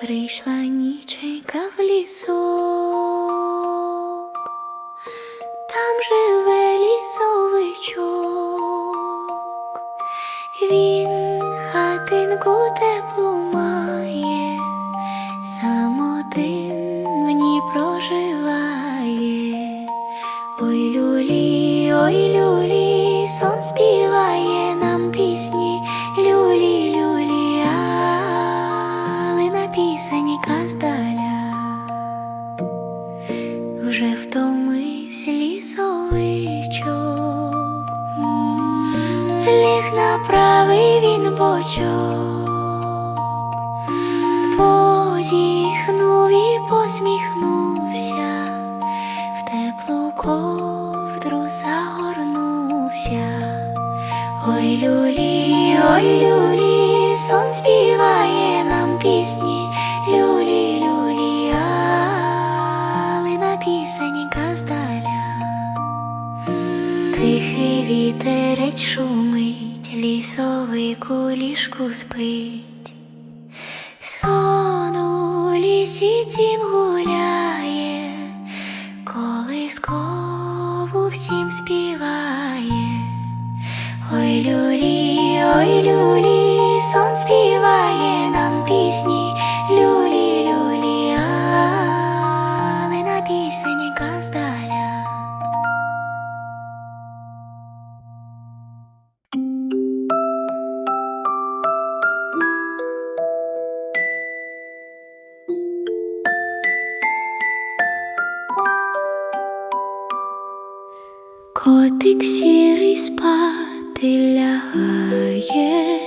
Прийшла ніченька в лісок, там живе лісовичок, він хатинку теплу має, сам один в ній проживає. Ой, люлі, ой, люлі, сон співає нам пісні, люлі, люлі, але на пісенька здаля. Він позіхнув і посміхнувся в теплу ковдру загорнувся. Ой, люлі, ой, люлі, сон співає нам пісні, люлі, люлі, але на пісенька здаля. Тихий вітерець шумить, лісовий кулішку спить. Сон у лісі цім гуляє, колискову всім співає. Ой, люлі, ой, люлі, сон співає нам пісні, Котик сірий спати лягає,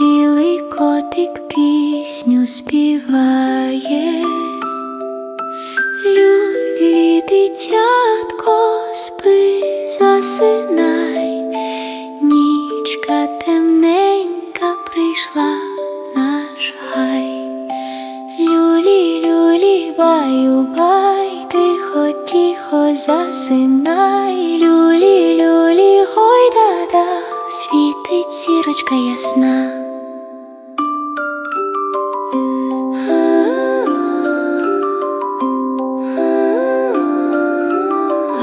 білий котик пісню співає, люлі дитятко спи, засинай, тихо, засинай, люлі, люлі, гой, да-да, світить сірочка ясна.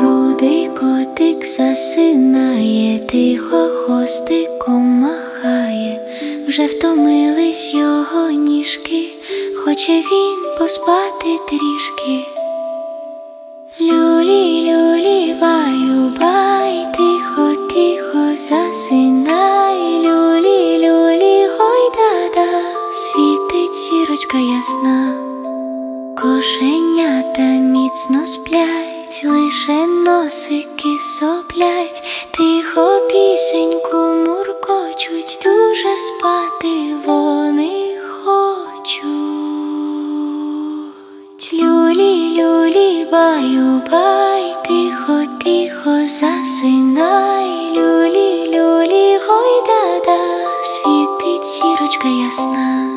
Рудий котик засинає, тихо хвостиком махає, вже втомились його ніжки, хоче він поспати трішки. Люлі, люлі, баю, бай, тихо, тихо, засинай, люлі, люлі, гой, да-да, світить сірочка ясна. Кошенята міцно сплять, лише носики соплять, тихо пісеньку тихо, засинай, люлі, люлі, гой, да-да, світить сірочка ясна.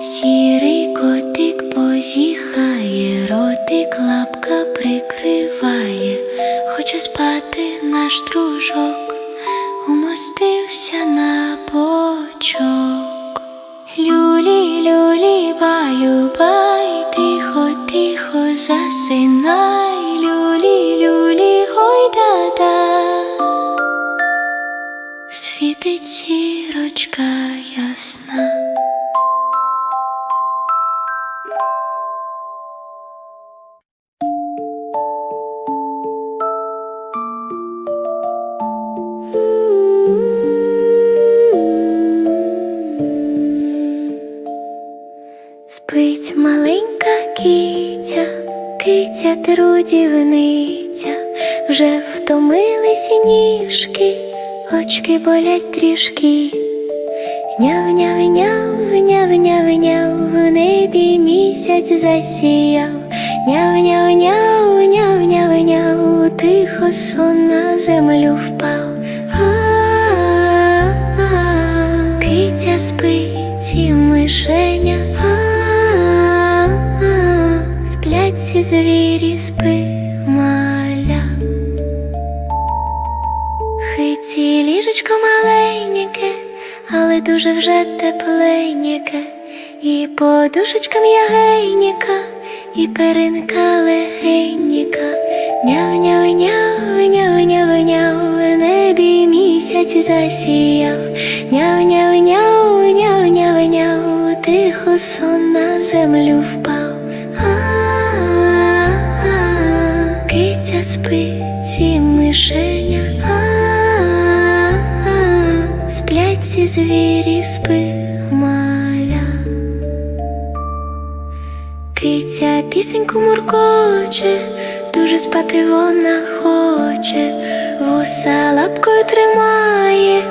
Сірий котик позіхає, ротик лапка прикриває, хоче спати наш дружок, умостився на бочок. Люлі, люлі, баю, тихо, засинай, люлі, люлі, гой, да-да. Світить сірочка ясна. Киця трудівниця, вже втомились ніжки, очки болять трішки. Няв, няв, няв, няв, няв, няв, в небі місяць засіяв. Няв, няв, няв, няв, няв, няв, тихо сон на землю впав. Киця спить і мишеня. Всі звірі, спи, маля. Хиці ліжечко маленьке, але дуже вже тепленьке, і подушечка м'ягенька, і перинка легенька, няв няв няв няв няв няв в небі місяць засіяв, няв няв няв няв няв няв тихо сон на землю впав. А-а-а, спить і мишеня. Сплять ці звірі, спи, маля. Киця пісеньку муркоче, дуже спати вона хоче, вуса лапкою тримає,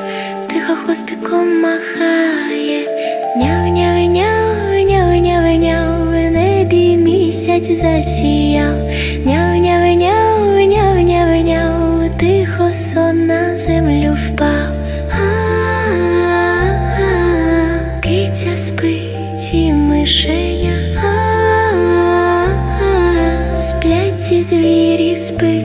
тихо хвостиком махає, няв няв няв няв няв няв в небі місяць засіяв, няв няв няв сон на землю впав. А-а-а, Киця спить і мишеня. Сплять зі звірі, спи,